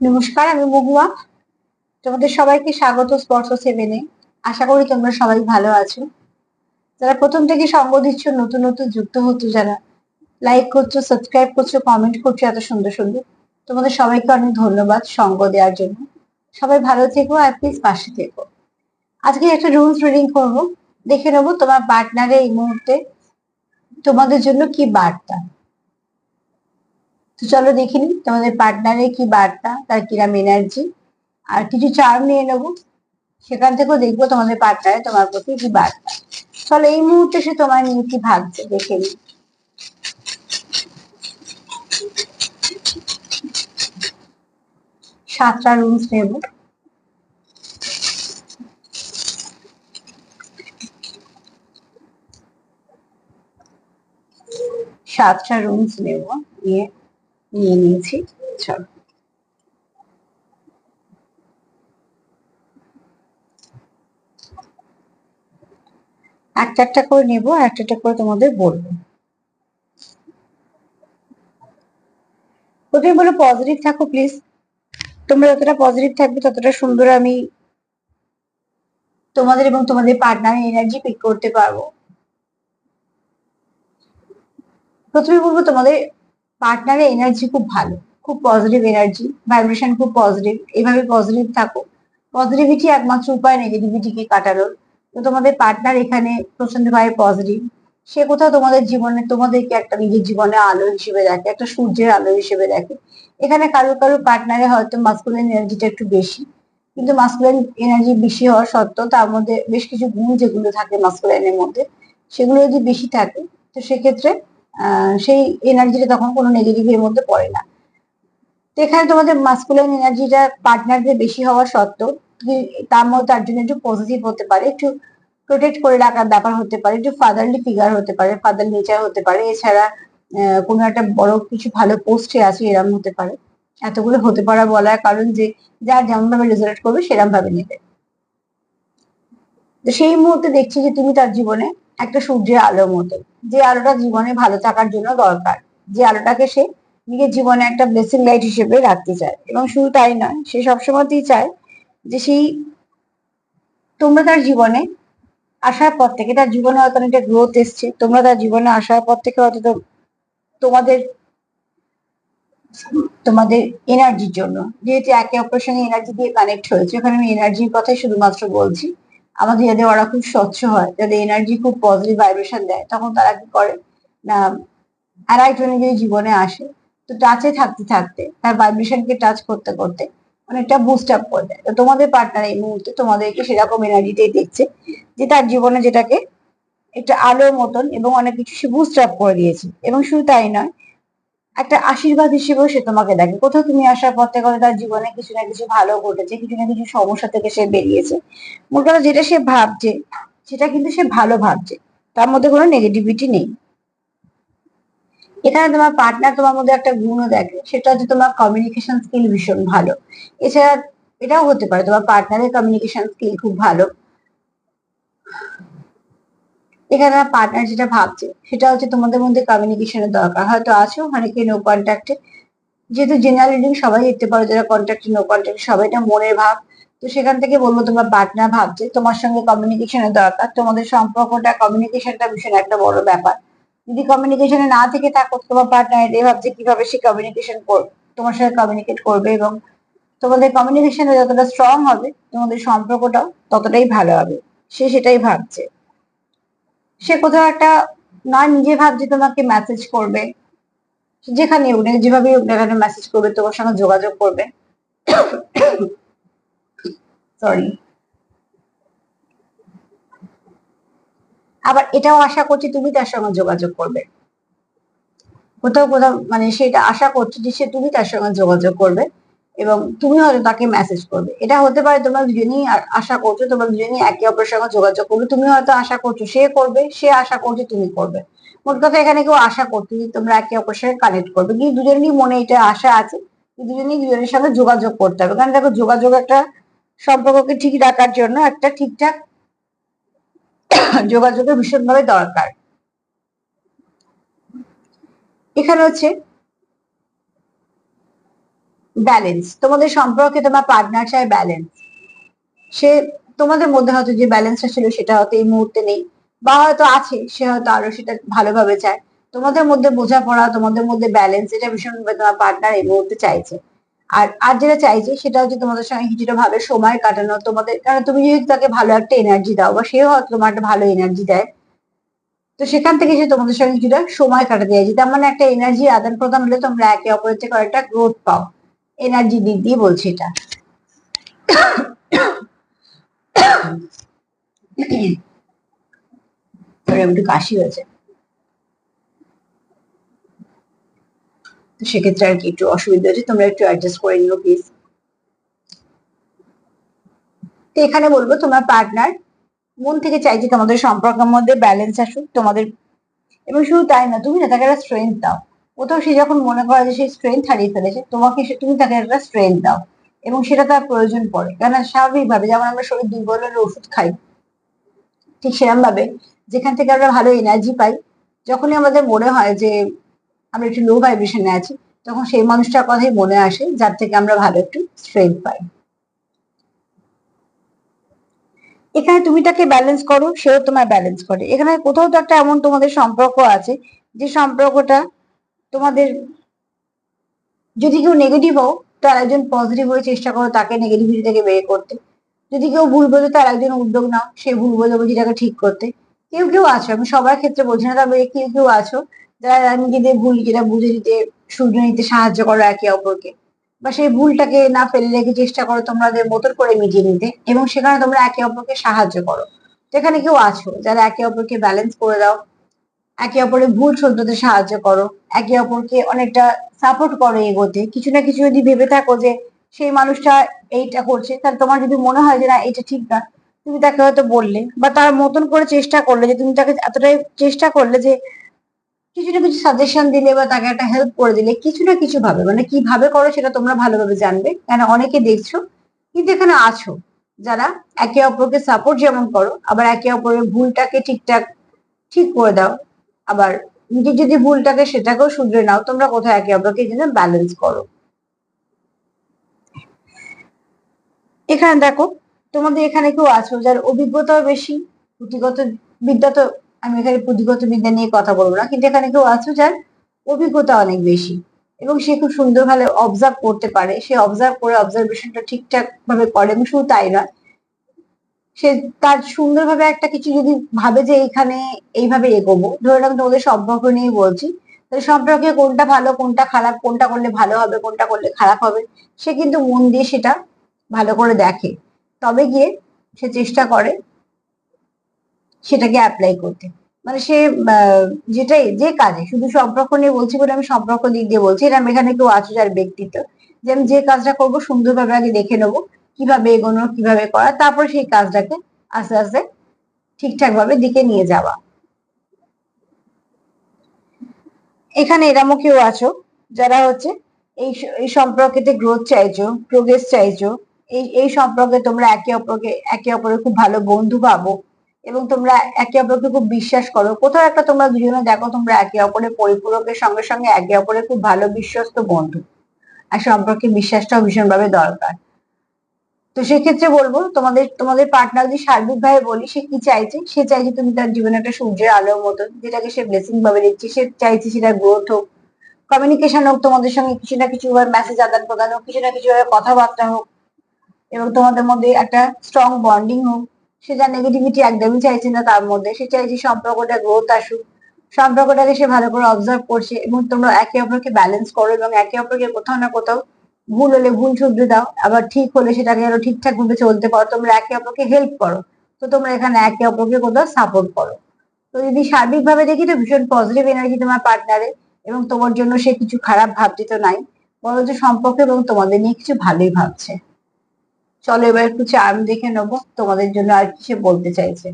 নমস্কার, আমি মহুয়া। তোমাদের সবাইকে স্বাগত স্পর্শ সেভেনে আশা করি তোমরা সবাই ভালো আছো। যারা প্রথম থেকে সঙ্গ দিচ্ছ, নতুন নতুন যুক্ত হতো যারা লাইক করছ সাবস্ক্রাইব করছ কমেন্ট করছ, এত সুন্দর সুন্দর। তোমাদের সবাইকে অনেক ধন্যবাদ সঙ্গ দেওয়ার জন্য। সবাই ভালো থেকো আর প্লিজ পাশে থেকো। আজকে একটা রুলস রিডিং করব। দেখে নেব তোমার পার্টনারে এই মুহূর্তে তোমাদের জন্য কি বার্তা। তো চলো দেখে নিই তোমাদের পার্টনারের কি বার্তা, তার কিরাম এনার্জি আর কিছু চার্ম নিয়ে নেব, সেখান থেকেও দেখব তোমাদের পার্টনারে তোমার প্রতি কি বার্তা। চলো এই মুহূর্তে সে তোমার নিয়ে কি ভাবছে দেখে নিই সাতটা রুমস নেব। সাতটা রুমস নেব, নিয়ে নিয়ে নিয়েছি, চলো। একটা একটা করে নেব একটা একটা করে তোমাদের বলব। প্রথমে বলো পজিটিভ থাকো প্লিজ তোমরা যতটা পজিটিভ থাকবে, ততটা সুন্দর আমি তোমাদের এবং তোমাদের পার্টনারের এনার্জি পিক করতে পারব। প্রথমে বলব তোমাদের পার্টনারের এনার্জি খুব ভালো। খুব পজিটিভ এনার্জি ভাইব্রেশন খুব পজিটিভ এভাবে পজিটিভ থাকো। পজিটিভিটি একমাত্র উপায় নেগেটিভিটিকে কাটানোর। তো তোমাদের পার্টনার এখানে প্রচন্ডভাবে পজিটিভ সে কোথাও তোমাদের জীবনে, তোমাদেরকে একটা নিজের জীবনে আলো হিসেবে দেখে, একটা সূর্যের আলো হিসেবে দেখে। এখানে কারও কারও পার্টনারে হয়তো মাস্কুলিন এনার্জিটা একটু বেশি, কিন্তু মাস্কুলিন এনার্জি বেশি হওয়া সত্ত্বেও তার মধ্যে বেশ কিছু গুণ যেগুলো থাকে মাস্কুলাইনের মধ্যে, সেগুলো যদি বেশি থাকে, তো সেক্ষেত্রে সেই এনার্জিটা তখন কোনো নেগেটিভ এর মধ্যে পড়ে না। তো এখানে তোমাদের মাস্কুলাইন এনার্জিটা পার্টনারদের বেশি হওয়া সত্ত্বেও তার মধ্যে তার জন্য একটু পজিটিভ হতে পারে, একটু প্রোটেক্ট করে রাখার ব্যাপার হতে পারে, একটু ফাদারলি ফিগার হতে পারে ফাদার নেচার হতে পারে। এছাড়া কোনো একটা বড় কিছু ভালো পোস্টে আছে, এরম হতে পারে। এতগুলো হতে পারা বলার কারণ যে, যার যেমন ভাবে রেজাল্ট করবে সেরকম ভাবে নেবে সেই মুহূর্তে দেখছি যে তুমি তার জীবনে একটা সূর্যের আলোর মতো যে আলোটা জীবনে ভালো থাকার জন্য দরকার। যে আলোটাকে সে নিজের জীবনে একটা ব্লেসিং লাইট হিসেবে রাখতে চায়। এবং শুধু তাই নয়, সে সবসময়তেই চায় যে সেই তোমরা তার জীবনে আসার পর থেকে, তার জীবনে হয়তো অনেকটা গ্রোথ এসছে, তোমরা তার জীবনে আসার পর থেকে হয়তো তোমাদের তোমাদের এনার্জির জন্য। যেহেতু একে অপরের সঙ্গে এনার্জি দিয়ে কানেক্ট হয়েছে, ওখানে আমি এনার্জির কথাই শুধুমাত্র বলছি। আমাদের যাদের ওরা খুব স্বচ্ছ হয় যাদের এনার্জি খুব পজিটিভ ভাইব্রেশন দেয়। তখন তারা কি করে? না, আর একজনের যদি জীবনে আসে, তো টাচে থাকতে থাকতে, তার ভাইব্রেশনকে টাচ করতে করতে অনেকটা বুস্ট আপ করে দেয়। তো তোমাদের পার্টনার এই মুহূর্তে তোমাদেরকে সেরকম এনার্জিতেই দেখছে, যে তার জীবনে যেটাকে একটা আলোর মতন এবং অনেক কিছু সে বুস্ট আপ করে দিয়েছে। এবং শুধু তাই নয় একটা আশীর্বাদ হিসেবেও সে তোমাকে দেখে। কোথাও তুমি আসার পর থেকে তার জীবনে কিছু না কিছু ভালো ঘটেছে, কিছু না কিছু সমস্যা থেকে সে বেরিয়েছে। মোট কথা যেটা সে ভাবছে, সেটা কিন্তু সে ভালো ভাবছে। তার মধ্যে কোনো নেগেটিভিটি নেই। এখানে তোমার পার্টনার তোমার মধ্যে একটা গুণও দেখে। সেটা হচ্ছে তোমার কমিউনিকেশন স্কিল ভীষণ ভালো। এছাড়া এটাও হতে পারে তোমার পার্টনারের কমিউনিকেশন স্কিল খুব ভালো। এখানে আমার পার্টনার যেটা ভাবছে, সেটা হচ্ছে তোমাদের মধ্যে কমিউনিকেশনের দরকার। হয়তো আছো, অনেকে নো কন্ট্যাক্টে যেহেতু জেনারেল রিডিং সবাই দেখতে পারো, যারা কন্ট্যাক্টে নো কন্ট্যাক্ট সবাইটা মনের ভাব। তো সেখান থেকে বলব, তোমার পার্টনার ভাবছে, তোমার সঙ্গে কমিউনিকেশনের দরকার। তোমাদের সম্পর্কটা কমিউনিকেশনটা ভীষণ একটা বড় ব্যাপার। যদি কমিউনিকেশনে না থেকে থাকো, তোমার পার্টনার এটাই ভাবছে কীভাবে সে কমিউনিকেশন তোমার সাথে কমিউনিকেট করবে এবং তোমাদের কমিউনিকেশনে যতটা স্ট্রং হবে, তোমাদের সম্পর্কটাও ততটাই ভালো হবে। সে সেটাই ভাবছে। সে কোথাও একটা না নিজে ভাবছে তোমাকে মেসেজ করবে। যেখানে উনি যেভাবে এখানে মেসেজ করবে, তোমার সঙ্গে যোগাযোগ করবে। সরি আবার এটাও আশা করছি তুমি তার সঙ্গে যোগাযোগ করবে। কোথাও কোথাও মানে সেটা আশা করছি যে সে তুমি তার সঙ্গে যোগাযোগ করবে। এবং তুমি হয়তো তাকে মেসেজ করবে। এটা হতে পারে তোমরা দুজনেই আশা করছ, তোমরা দুজনেই একে অপরের সঙ্গে যোগাযোগ করবে। তুমি হয়তো আশা করছ সে করবে, সে আশা করছে তুমি করবে। মোট কথা এখানে কেউ আশা করছ যে তোমরা একে অপরের সঙ্গে কানেক্ট করবে। কিন্তু দুজনেরই মনে এটা আশা আছে দুজনেই দুজনের সঙ্গে যোগাযোগ করতে হবে। কারণ দেখো, যোগাযোগ একটা সম্পর্ককে ঠিক রাখার জন্য একটা ঠিকঠাক যোগাযোগের ভীষণভাবে দরকার। এখানে হচ্ছে ব্যালেন্স তোমাদের সম্পর্কে তোমার পার্টনার চায় ব্যালেন্স সে তোমাদের মধ্যে হয়তো যে ব্যালেন্সটা ছিল সেটা হয়তো এই মুহূর্তে নেই, বা হয়তো আছে, সে হয়তো আরও সেটা ভালোভাবে চায়। তোমাদের মধ্যে বোঝাপড়া, তোমাদের মধ্যে ব্যালেন্স এটা ভীষণভাবে তোমার পার্টনার এই মুহূর্তে চাইছে। আর আর যেটা চাইছে সেটা হচ্ছে তোমাদের সঙ্গে কিছুটা ভালো সময় কাটানো, তোমাদের, কারণ তুমি যদি তাকে ভালো একটা এনার্জি দাও, বা সেও হয়তো তোমার একটা ভালো এনার্জি দেয়, তো সেখান থেকে যে তোমাদের সঙ্গে কিছুটা সময় কাটাতে চাইছি। তার মানে একটা এনার্জি আদান প্রদান হলে তোমরা একে অপরের থেকে একটা গ্রোথ পাও। এনার্জি দিক দিয়ে বলছি এটা। একটু কাশি হয়েছে। সেক্ষেত্রে আর কি একটু অসুবিধা হচ্ছে তোমরা একটু অ্যাডজাস্ট করে নিও প্লিজ তো এখানে বলব, তোমার পার্টনার মন থেকে চাইছে তোমাদের সম্পর্কের মধ্যে ব্যালেন্স আসুক, তোমাদের, এবং শুধু তাই না, তুমি না, তাকে একটা স্ট্রেংথ দাও। কোথাও সে যখন মনে করে যে সেই স্ট্রেংথ হারিয়ে ফেলেছে, তোমাকে তুমি তাকে একটা স্ট্রেংথ দাও এবং সেটা তার প্রয়োজন পড়ে। কেন স্বাভাবিকভাবে যেমন আমরা শরীর দুর্বল হলে ওষুধ খাই, ঠিক সেরকম ভাবে যেখান থেকে আমরা ভালো এনার্জি পাই, যখনই আমাদের মনে হয় যে আমরা একটু লো ভাইব্রেশনে আছি, তখন সেই মানুষটার কথাই মনে আসে যার থেকে আমরা ভালো একটু স্ট্রেংথ পাই। এখানে তুমি তাকে ব্যালেন্স করো, সেও তোমার ব্যালেন্স করে। এখানে কোথাও তো একটা এমন তোমাদের সম্পর্ক আছে যে সম্পর্কটা তোমাদের যদি কেউ নেগেটিভ হও, তার একজন পজিটিভ হয়ে চেষ্টা করো তাকে নেগেটিভিটি থেকে বের করতে। যদি কেউ ভুল বোঝে, তার একজন উদ্যোগ নাও সেই ভুল বোঝাবুঝিটাকে ঠিক করতে। কেউ কেউ আছো, আমি সবার ক্ষেত্রে বলছি না, তবে কেউ কেউ আছো, যারা নিজেদের ভুল যেটা বুঝে দিতে শুধরে নিতে সাহায্য করো একে অপরকে। বা সেই ভুলটাকে না ফেলে রেখে চেষ্টা করো তোমাদের মতন করে মিটিয়ে নিতে, এবং সেখানে তোমরা একে অপরকে সাহায্য করো। যেখানে কেউ আছো, যারা একে অপরকে ব্যালেন্স করে দাও একে অপরের ভুল শুধরাতে সাহায্য করো। একে অপরকে অনেকটা সাপোর্ট করো এগোতে কিছু না কিছু যদি ভেবে থাকো যে সেই মানুষটা এইটা করছে, তাহলে তোমার যদি মনে হয় যে না এটা ঠিক না, তুমি তাকে হয়তো বললে বা তার মতন করে চেষ্টা করলে যে তুমি তাকে এতটাই চেষ্টা করলে যে কিছু না কিছু সাজেশন দিলে বা তাকে একটা হেল্প করে দিলে কিছু না কিছু ভাবে। মানে কীভাবে করো সেটা তোমরা ভালোভাবে জানবে। কেন অনেকে দেখছ, কিন্তু এখানে আছো। যারা একে অপরকে সাপোর্ট যেমন করো, আবার একে অপরের ভুলটাকে ঠিকঠাক ঠিক করে দাও। আবার নিজের যদি ভুলটাকে সেটাকেও শুধরে নাও, তোমরা কোথায় একে অপরকে যেন ব্যালেন্স করো। এখানে দেখো, তোমাদের এখানে কেউ আছো যার অভিজ্ঞতাও বেশি, পুঁথিগত বিদ্যা তো আমি এখানে পুঁথিগত বিদ্যা নিয়ে কথা বলব না, কিন্তু এখানে কেউ আছো যার অভিজ্ঞতা অনেক বেশি এবং সে খুব সুন্দরভাবে অবজার্ভ করতে পারে, সে অবজার্ভ করে অবজারভেশনটা ঠিকঠাক ভাবে করে, এবং শুধু তাই নয় সে তার সুন্দরভাবে একটা কিছু যদি ভাবে যে এইখানে এইভাবে এগোবো, ধরে রাখুন তোমাদের সম্পর্ক নিয়ে বলছি সম্পর্কে কোনটা ভালো, কোনটা খারাপ, কোনটা করলে ভালো হবে, কোনটা করলে খারাপ হবে, সে কিন্তু মন দিয়ে সেটা ভালো করে দেখে। তবে গিয়ে সে চেষ্টা করে সেটাকে অ্যাপ্লাই করতে। মানে সে যেটাই, যে কাজে, শুধু সম্পর্ক নিয়ে বলছি বলে আমি সম্পর্ক দিক দিয়ে বলছি এরকম এখানে কেউ আছে যার ব্যক্তিত্ব, যে আমি যে কাজটা করব সুন্দরভাবে আগে দেখে নেব কীভাবে এগোনো, কীভাবে করা, তারপর সেই কাজটাকে আস্তে আস্তে ঠিকঠাক ভাবে দিকে নিয়ে যাওয়া। এখানে এরমও কেউ আছো, যারা হচ্ছে এই এই সম্পর্কেতে গ্রোথ চাইছো প্রোগ্রেস চাইছো, এই এই সম্পর্কে তোমরা একে অপরকে, একে অপরের খুব ভালো বন্ধু ভাবো এবং তোমরা একে অপরকে খুব বিশ্বাস করো। কোথাও একটা তোমরা দুজনে দেখো, তোমরা একে অপরের পরিপূরকের সঙ্গে সঙ্গে একে অপরের খুব ভালো বিশ্বস্ত বন্ধু। আর সম্পর্কে বিশ্বাসটাও ভীষণভাবে দরকার। তো সেক্ষেত্রে বলব, তোমাদের তোমাদের পার্টনার যদি সার্বিক ভাবে বলি, সে কি চাইছে? সে চাইছে তুমি তার জীবনে একটা সূর্যের আলোর মতো যেটাকে সে ব্লেসিং ভাবে দিচ্ছে, সে চাইছে সেটা গ্রোথ হোক। কমিউনিকেশন হোক, তোমাদের সঙ্গে কিছু না কিছু ভাবে মেসেজ আদান প্রদান হোক, কিছু না কিছু ভাবে কথাবার্তা হোক, এবং তোমাদের মধ্যে একটা স্ট্রং বন্ডিং হোক। সে যা নেগেটিভিটি একদমই চাইছে না তার মধ্যে, সে চাইছে সম্পর্কটা গ্রোথ আসুক। সম্পর্কটাকে সে ভালো করে অবজার্ভ করছে, এবং তোমরা একে অপরকে ব্যালেন্স করো, এবং একে অপরকে কোথাও না কোথাও ভুল হলে ভুল শুধরে দাও, আবার ঠিক হলে সেটাকে আরও ঠিকঠাক ভাবে চলতে পারো, তোমরা একে অপরকে হেল্প করো। তো তোমরা এখানে একে অপরকে কোথাও সাপোর্ট করো। তো যদি সার্বিক ভাবে দেখি তো ভীষণ পজিটিভ এনার্জি তোমার পার্টনারে এবং তোমার জন্য সে কিছু খারাপ ভাবছে তো নাই, বরঞ্চ সম্পর্কে এবং তোমাদের নিয়ে কিছু ভালোই ভাবছে। চলো এবার একটু চার্ম দেখে নেব, তোমাদের জন্য আর কি সে বলতে চাইছে।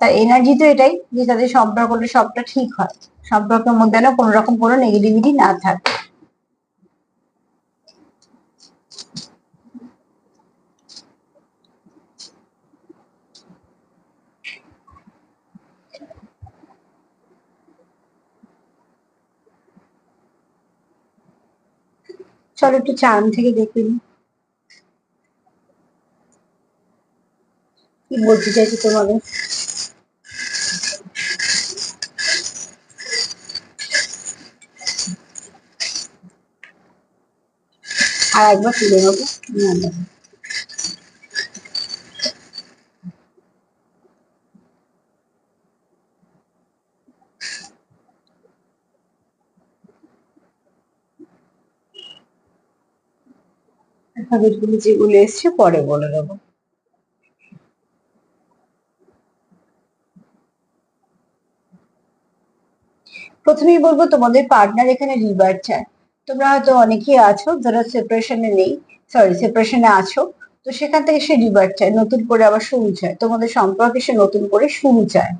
তার এনার্জি তো এটাই যে তাদের সম্পর্কটা সবটা ঠিক হয়, সম্পর্কের মধ্যে না কোনো রকম কোনো নেগেটিভিটি না থাকে। চলো একটু চান থেকে দেখে নি কি বলতে চাইছি তোমাদের? আর একবার তুলে নেব। না। যেগুলো এসছে, পরে বলে দেবো। প্রথমেই বলব, তোমাদের পার্টনার এখানে রিভার চায়। তোমরা হয়তো অনেকেই আছো যারা সেপারেশনে নেই সরি সেপারেশনে আছো। তো সেখান থেকে সে রিভার চায়, নতুন করে আবার শুরু চায়। তোমাদের সম্পর্কে সে নতুন করে শুরু চায়।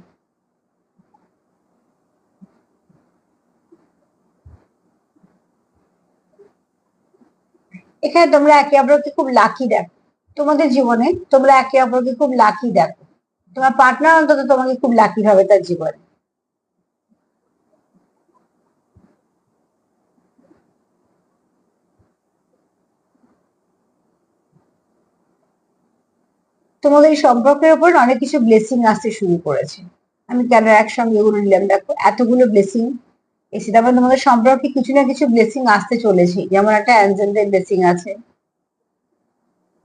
এখানে তোমরা একে অপরকে খুব লাকি দেখো। তোমাদের জীবনে তোমরা একে অপরকে খুব লাকি দেখো। তোমার পার্টনার অন্তত তোমাকে খুব লাকি হবে তার জীবনে। তোমাদের সম্পর্কের উপর অনেক কিছু ব্লেসিং আসতে শুরু করেছে। আমি কেন একসঙ্গে এগুলো নিলাম? দেখো, এতগুলো ব্লেসিং এসে তারপর তোমাদের সম্পর্কে কিছু না কিছু ব্লেসিং আসতে চলেছে। যেমন একটা অ্যাঞ্জেলদের ব্লেসিং আছে।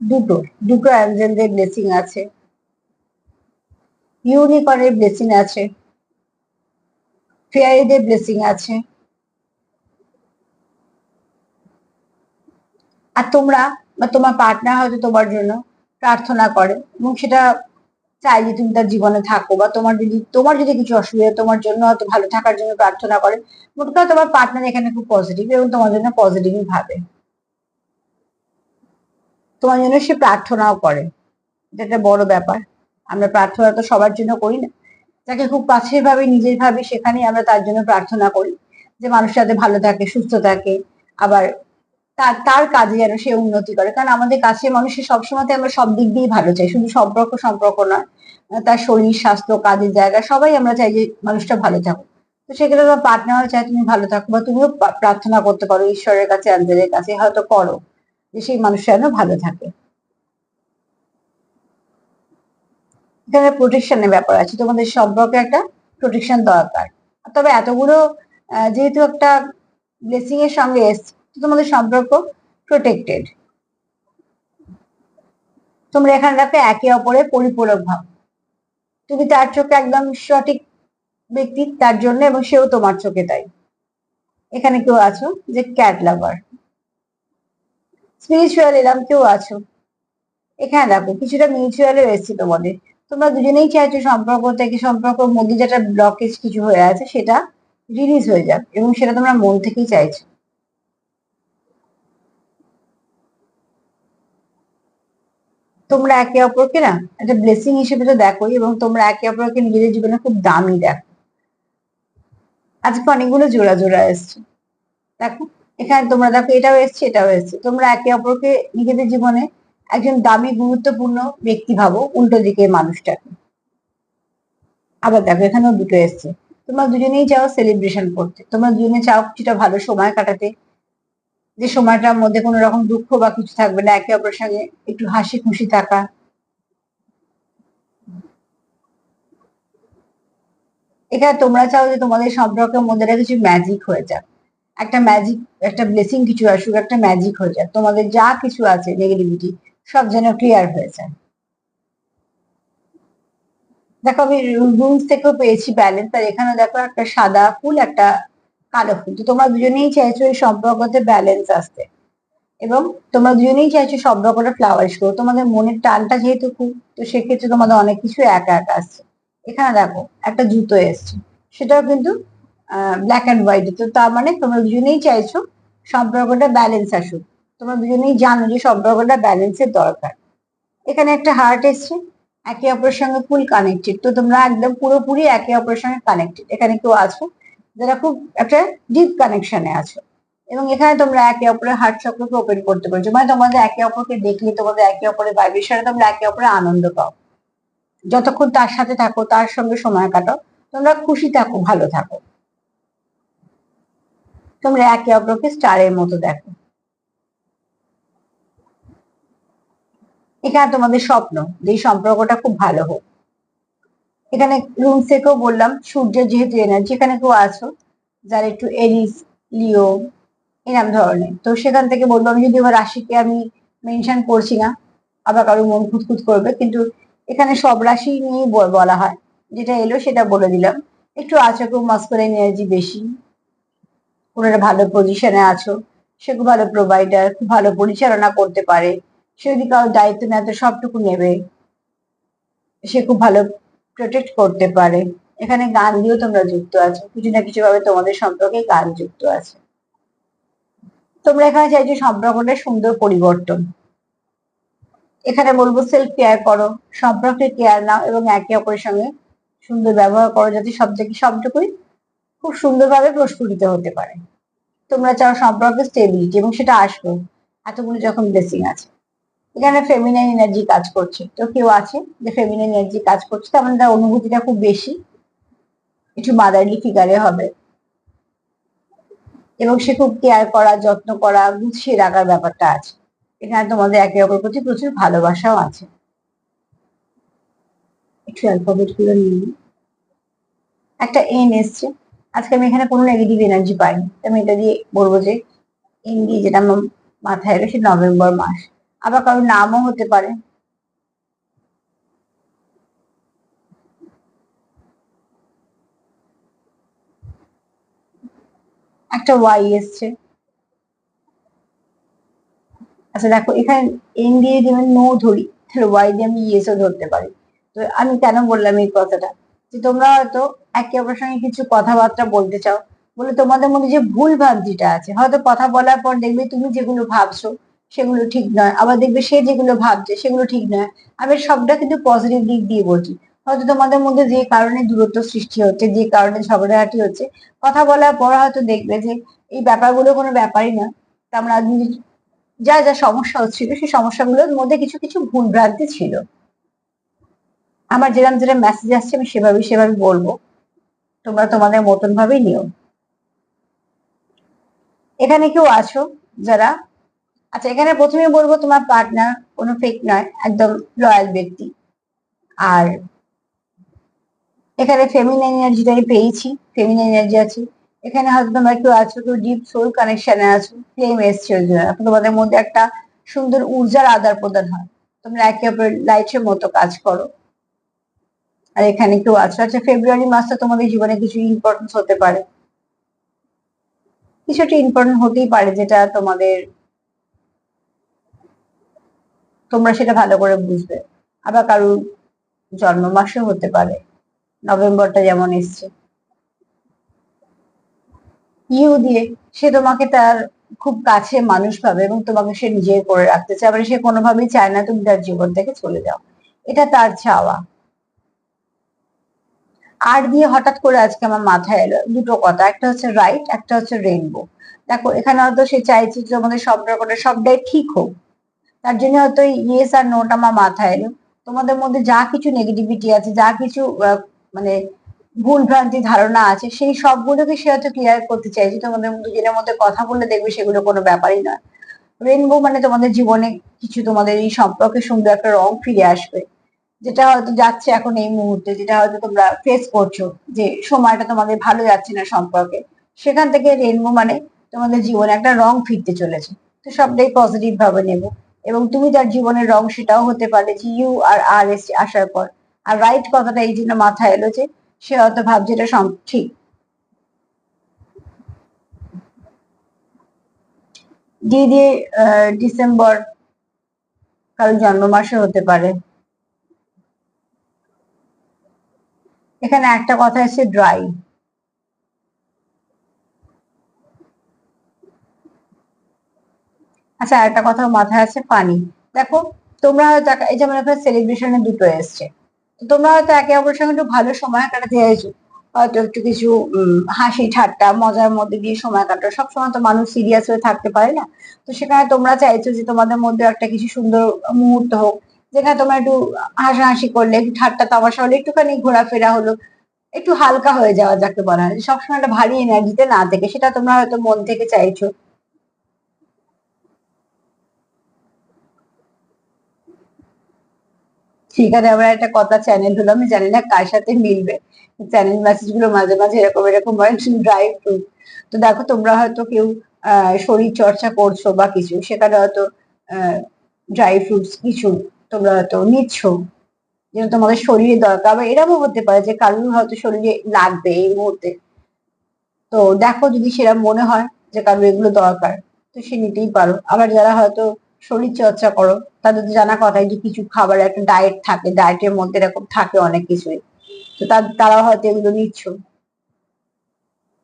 দুটো দুটো অ্যাঞ্জেলদের ব্লেসিং আছে। ইউনিকর্নের ব্লেসিং আছে। ফেয়ারিদের ব্লেসিং আছে। আর তোমরা বা তোমার পার্টনার হয়তো তোমার জন্য প্রার্থনা করে এবং সেটা চাই যে তুমি তার জীবনে থাকো বা তোমার যদি তোমার যদি কিছু অসুবিধা তোমার জন্য হয়তো ভালো থাকার জন্য প্রার্থনা করে। মোট কথা তোমার পার্টনার এখানে খুব পজিটিভ এবং তোমার জন্য পজিটিভই ভাবে। তোমার জন্য সে প্রার্থনাও করে। এটা একটা বড় ব্যাপার। আমরা প্রার্থনা তো সবার জন্য করি না। যাকে খুব কাছের ভাবে, নিজের ভাবে সেখানেই আমরা তার জন্য প্রার্থনা করি যে মানুষ যাতে ভালো থাকে, সুস্থ থাকে। আবার তার তার কাজে যেন সে উন্নতি করে। কারণ আমাদের কাছে মানুষের সবসময় আমরা সব দিক দিয়ে ভালো চাই। শুধু সম্পর্ক সম্পর্ক নয়। তার শরীর, স্বাস্থ্য, কাজের জায়গা, সবাই আমরা চাই যে মানুষটা ভালো থাকুক। তো সেক্ষেত্রে তোমার পার্টনারও চাই তুমি ভালো থাকো বা তুমিও প্রার্থনা করতে পারো, ঈশ্বরের কাছে আঞ্জলের কাছে, হয়তো করো যে সেই মানুষটা যেন ভালো থাকে। এখানে প্রোটেকশনের ব্যাপার আছে, তোমাদের সম্পর্কে একটা প্রোটেকশন দরকার। তবে এতগুলো যেহেতু একটা ব্লেসিং এর সঙ্গে এসছে তোমাদের সম্পর্ক প্রোটেক্টেড তোমরা এখানে রাখো একে অপরের পরিপূরক ভাব। তুমি তার চোখে একদম সঠিক ব্যক্তি তার জন্য এবং সেও তোমার চোখে তাই। এখানে কেউ আছো? যে ক্যাট লাভার স্পিরিচুয়াল এলাম, কেউ আছো? এখানে দেখো, কিছুটা মিউচুয়ালও এসছে তোমাদের। তোমরা দুজনেই চাইছো সম্পর্ক থেকে সম্পর্কের মধ্যে যেটা ব্লকেজ কিছু হয়ে আছে, সেটা রিলিজ হয়ে যাক এবং সেটা তোমরা মন থেকেই চাইছো। তোমরা একে অপরকে না একটা ব্লেসিং হিসেবে তো দেখোই এবং তোমরা একে অপরকে নিজেদের জীবনে খুব দামি দেখো। আজকে অনেকগুলো জোড়া জোড়া এসছে। দেখো, এখানে তোমরা দেখো, এটাও এসছে এটাও এসছে। তোমরা একে অপরকে নিজেদের জীবনে একজন দামি, গুরুত্বপূর্ণ ব্যক্তি ভাবো, উল্টো দিকে মানুষটাকে। আবার দেখো, এখানেও দুটো এসছে। তোমরা দুজনেই চাও সেলিব্রেশন করতে। তোমরা দুজনে চাও কিছুটা ভালো সময় কাটাতে। যে সময়টার মধ্যে কোনো রকম দুঃখ বা কিছু থাকবে না, একে অপরের সঙ্গে একটু হাসি খুশি থাকা। এখানে তোমরা চাও যে তোমাদের সম্পর্কের মধ্যে কিছু ম্যাজিক হয়ে যাক। একটা ম্যাজিক একটা ব্লেসিং কিছু আসুক, একটা ম্যাজিক হয়ে যাক। তোমাদের যা কিছু আছে নেগেটিভিটি সব যেন ক্লিয়ার হয়ে যায়। দেখো আমি রুমস থেকেও পেয়েছি ব্যালেন্স আর এখানে দেখো একটা সাদা ফুল, একটা কালো ফুল। তো তোমরা দুজনেই চাইছো এই সম্পর্কতে ব্যালেন্স আসতে। এবং তোমরা দুজনেই চাইছো সম্পর্কটা ফ্লাওয়ারিশ করো। তোমাদের মনের টানটা যেহেতু খুব, তো সেক্ষেত্রে তোমাদের অনেক কিছু একা একা আসছে। এখানে দেখো, একটা জুতো এসছে। সেটাও কিন্তু ব্ল্যাক অ্যান্ড হোয়াইট তো তার মানে তোমরা দুজনেই চাইছো সম্পর্কটা ব্যালেন্স আসুক। তোমরা দুজনেই জানো যে সম্পর্কটা ব্যালেন্সের দরকার। এখানে একটা হার্ট এসছে, একে অপরের সঙ্গে ফুল কানেক্টেড তো তোমরা একদম পুরোপুরি একে অপরের সঙ্গে কানেক্টেড এখানে কেউ আছো যারা খুব একটা ডিপ কানেকশনে আছো। এবং এখানে তোমরা একে অপরের হার্ট চক্রকে ওপেন করতে পারছ। মানে তোমাদের একে অপরকে দেখলে, তোমাদের একে অপরের ভাইব্রেশনে তোমরা একে অপরের আনন্দ পাও। যতক্ষণ তার সাথে থাকো, তার সঙ্গে সময় কাটাও। তোমরা খুশি থাকো, ভালো থাকো। তোমরা একে অপরকে স্টারের মতো দেখো। এখানে তোমাদের স্বপ্ন যে সম্পর্কটা খুব ভালো হোক। এখানে রুম থেকেও বললাম, সূর্যের যেহেতু এনার্জি এখানে কেউ আছো যার একটু এরিস লিও এরম ধরনের। তো সেখান থেকে বলব, আমি যদি রাশিকে আমি মেনশন করছি না, আবার কারও মন খুঁতখুত করবে, কিন্তু এখানে সব রাশি নিয়েই বলা হয়। যেটা এলো সেটা বলে দিলাম। একটু আছো খুব মাস্কুলাইন এনার্জি বেশি। কোনো একটা ভালো পজিশনে আছো, সে খুব ভালো প্রোভাইডার খুব ভালো পরিচালনা করতে পারে। সে যদি কারও দায়িত্ব নেয়, তো সবটুকু নেবে। সে খুব ভালো প্রোটেক্ট করতে পারে। এখানে গান দিয়েও তোমরা যুক্ত আছো। কিছু না কিছু ভাবে তোমাদের সম্পর্কে গান যুক্ত আছে। তোমরা এখানে চাইছো সম্পর্কটা সুন্দর পরিবর্তন। এখানে বলব সেলফ কেয়ার করো। সম্পর্কে কেয়ার নাও এবং একে অপরের সঙ্গে সুন্দর ব্যবহার করো যাতে সব থেকে সবটুকুই খুব সুন্দরভাবে প্রস্ফুটিত হতে পারে। তোমরা চাও সম্পর্কে স্টেবিলিটি এবং সেটা আসবে। এতগুলো যখন ব্লেসিং আছে। এখানে ফেমিনাইন এনার্জি কাজ করছে। তো কেউ আছে যে ফেমিনাইন এনার্জি কাজ করছে, তার মানে তার অনুভূতিটা খুব বেশি। একটু মাদারলি ফিগারে হবে। এবং সে খুব কেয়ার করা, যত্ন করা, গুছিয়ে রাখার ব্যাপারটা আছে। এখানে তোমাদের একে অপরের প্রতি প্রচুর ভালোবাসাও আছে। একটু অ্যালফাবেটগুলো নিয়ে একটা এন এসছে। আজকে আমি এখানে কোনো নেগেটিভ এনার্জি পাইনি। আমি এটা দিয়ে বলব যে এন দিয়ে যেটা আমার মাথায় এলো, সে নভেম্বর মাস। আবার কারোর নামও হতে পারে। একটা ওয়াই এসছে। আচ্ছা দেখো, এখানে এন দিয়ে যদি আমি নো ধরি, তাহলে ওয়াই দিয়ে আমি ইয়েসও ধরতে পারি। তো আমি কেন বললাম এই কথাটা? যে তোমরা হয়তো একে অপরের সঙ্গে কিছু কথাবার্তা বলতে চাও, বলে তোমাদের মধ্যে যে ভুল ভ্রান্তিটা আছে, হয়তো কথা বলার পর দেখবে তুমি যেগুলো ভাবছ সেগুলো ঠিক নয়। আবার দেখবে সে যেগুলো ভাবছে সেগুলো ঠিক নয়। আমি সবটা কিন্তু পজিটিভ দিক দিয়ে বলছি। হয়তো তোমাদের মধ্যে যে কারণে দূরত্ব সৃষ্টি হচ্ছে, যে কারণে ঝগড়াঝাটি হচ্ছে, কথা বলার পর হয়তো দেখবে যে এই ব্যাপারগুলো কোনো ব্যাপারই না। আমরা যা যা সমস্যা হচ্ছিল, সেই সমস্যাগুলোর মধ্যে কিছু কিছু ভুল ভ্রান্তি ছিল। আমার যেরকম যেটা মেসেজ আসছে, আমি সেভাবেই সেভাবে বলব। তোমরা তোমাদের মতন ভাবেই নিও। এখানে কেউ আছো যারা আচ্ছা এখানে প্রথমে বলব তোমার পার্টনার কোনো ফেক নয়, একদম লয়াল ব্যক্তি। আর এখানে ফেমিনাইন এনার্জিটা আমি পেয়েছি ফেমিনাইন এনার্জি আছে। এখানে হয়তো তোমরা কেউ আছো, কেউ ডিপ সোল কানেকশনে আছো ফ্লেম এসছে ওই জন্য। তোমাদের মধ্যে একটা সুন্দর ঊর্জার আদার প্রদান হয়। তোমরা একে অপরের লাইটের মতো কাজ করো। আর এখানে কেউ আছো। আচ্ছা ফেব্রুয়ারি মাসটা তোমাদের জীবনে কিছু ইম্পর্টেন্স হতে পারে। কিছু একটা ইম্পর্টেন্ট হতেই পারে, যেটা তোমাদের তোমরা সেটা ভালো করে বুঝবে। আবার কারোর জন্ম মাসও হতে পারে। নভেম্বরটা যেমন এসছে। ইউ দিয়ে সে তোমাকে তার খুব কাছে মানুষ ভাবে এবং তোমাকে সে নিজে করে রাখতে চায়। আবার সে কোনোভাবেই চায় না তুমি তার জীবন থেকে চলে যাও। এটা তার চাওয়া। আর দিয়ে হঠাৎ করে আজকে আমার মাথায় এলো দুটো কথা। একটা হচ্ছে রাইট একটা হচ্ছে রেইনবো দেখো, এখানে হয়তো সে চাইছে যে তোমাদের সব রকমের সবটাই ঠিক হোক। তার জন্য হয়তো ইয়েস আর নোট আমার মাথায় এলো। তোমাদের মধ্যে যা কিছু নেগেটিভিটি আছে, যা কিছু মানে ভুল ভ্রান্তি ধারণা আছে, সেই সবগুলোকে সে হয়তো ক্লিয়ার করতে চাইছে। তোমাদের দুজনের মধ্যে কথা বলে দেখবে সেগুলো কোনো ব্যাপারই নয়। রেনবো মানে তোমাদের জীবনে কিছু তোমাদের এই সম্পর্কে সুন্দর একটা রং ফিরে আসবে। যেটা হয়তো যাচ্ছে এখন এই মুহূর্তে, যেটা হয়তো তোমরা ফেস করছ যে সময়টা তোমাদের ভালো যাচ্ছে না সম্পর্কে। সেখান থেকে রেনবো মানে তোমাদের জীবনে একটা রং ফিরতে চলেছে। তো সবটাই পজিটিভ ভাবে নেব। এবং তুমি তার জীবনের রং সেটাও হতে পারে যে ইউ আর আর এস আসার পর। আর রাইট কথাটা এই জন্য মাথায় এলো যে সে হয়তো ভাবছে এটা ঠিক। আহ, ডিসেম্বর কারও জন্ম মাসে হতে পারে। এখানে একটা কথা আছে ড্রাই আচ্ছা একটা কথা মাথায় আছে, পানি। দেখো, তোমরা হয়তো এই যেমন একটা সেলিব্রেশনে দুটো এসছে। তোমরা হয়তো একে অপরের সঙ্গে একটু ভালো সময় কাটাতে চাইছো। হয়তো একটু কিছু হাসি ঠাট্টা, মজার মধ্যে দিয়ে সময় কাটাও। সবসময় তো মানুষ সিরিয়াস হয়ে থাকতে পারে না। তো সেখানে তোমরা চাইছো যে তোমাদের মধ্যে একটা কিছু সুন্দর মুহূর্ত হোক, যেখানে তোমরা একটু হাসাহাসি করলে, একটু ঠাট্টা তামাশা হলে, একটুখানি ঘোরাফেরা হলো, একটু হালকা হয়ে যাওয়া, যাকে বলা হয়। সবসময় একটা ভারী এনার্জিতে না থেকে, সেটা তোমরা হয়তো মন থেকে চাইছো। সেখানে আমার একটা কথা চ্যানেল হলো, আমি জানি না কার সাথে মিলবে। চ্যানেল মেসেজগুলো মাঝে মাঝে এরকম এরকম হয় ড্রাই ফ্রুট তো দেখো, তোমরা হয়তো কেউ শরীর চর্চা করছ বা কিছু, সেখানে হয়তো ড্রাই ফ্রুটস কিছু তোমরা হয়তো নিচ্ছ। যেন তোমাদের শরীরে দরকার বা এরকমও হতে পারে যে কারোর হয়তো শরীরে লাগবে এই মুহূর্তে। তো দেখো যদি সেরকম মনে হয় যে কারোর এগুলো দরকার, তো সে নিতেই পারো। আবার যারা হয়তো শরীর চর্চা করো। তাদের তো জানা কথাই যে কিছু খাবার, একটা ডায়েট থাকে ডায়েটের মধ্যে এরকম থাকে অনেক কিছুই। তো তারা হয়তো এগুলো নিচ্ছ।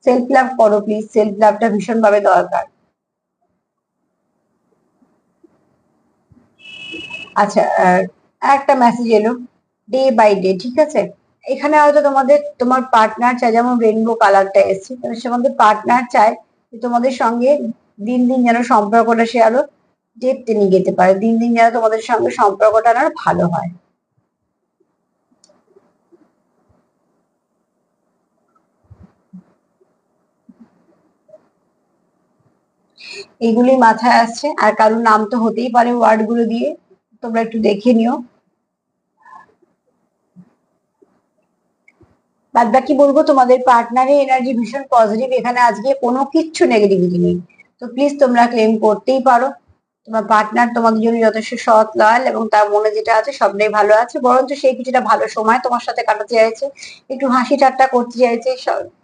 সেলফ লাভ করো প্লিজ সেলফ লাভটা ভীষণ ভাবে দরকার। আচ্ছা একটা মেসেজ এলো ডে বাই ডে ঠিক আছে? এখানে হয়তো তোমাদের, তোমার পার্টনার চায়, যেমন রেনবো কালারটা এসছে সে আমাদের পার্টনার চায় তোমাদের সঙ্গে দিন দিন যেন সম্পর্কটা সে আরও ডেপতে নিয়ে যেতে পারে। দিন দিন যেন তোমাদের সঙ্গে সম্পর্কটা আরও ভালো হয়। এগুলি মাথায় আসছে। আর কারোর নাম তো হতেই পারে ওয়ার্ডগুলো দিয়ে। তোমরা একটু দেখে নিও। বাদ বাকি বলব, তোমাদের পার্টনারের এনার্জি ভীষণ পজিটিভ এখানে আজকে কোনো কিচ্ছু নেগেটিভিটি নেই। তো প্লিজ তোমরা ক্লেম করতেই পারো। তোমার পার্টনার তোমাদের জন্য যথেষ্ট সৎ লয়াল এবং তার মনে যেটা আছে সবটাই ভালো আছে, বরঞ্চ সেই কিছুটা ভালো সময় তোমার সাথে কাটাতে চাইছে, একটু হাসি ঠাট্টা করতে চাইছে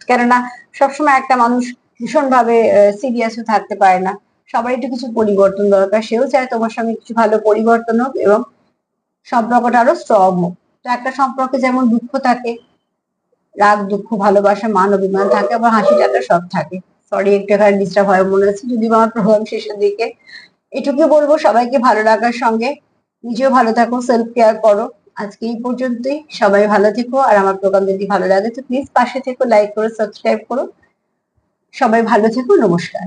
কেননা সবসময় একটা মানুষ ভীষণ ভাবে সিরিয়াসও থাকতে পারে না। সবার একটু কিছু পরিবর্তন দরকার, সেও চায় তোমার সঙ্গে কিছু ভালো পরিবর্তন হোক এবং সম্পর্কটা আরও স্ট্রং হোক। তো একটা সম্পর্কে যেমন দুঃখ থাকে, রাগ, দুঃখ, ভালোবাসা, মান, অভিমান থাকে, আবার হাসি ঠাট্টা সব থাকে। সরি একটু এখানে ডিস্টার্ব হয়, মনে হচ্ছে যদি আমার প্রোগ্রাম শেষের দিকে। এটুকু বলব, সবাইকে ভালো লাগার সঙ্গে। নিজেও ভালো থাকো সেলফ কেয়ার করো। আজকে এই পর্যন্তই। সবাই ভালো থেকো, আর আমার প্রোগ্রাম যদি ভালো লাগে তো প্লিজ পাশে থেকো লাইক করো সাবস্ক্রাইব করো। সবাই ভালো থেকো, নমস্কার।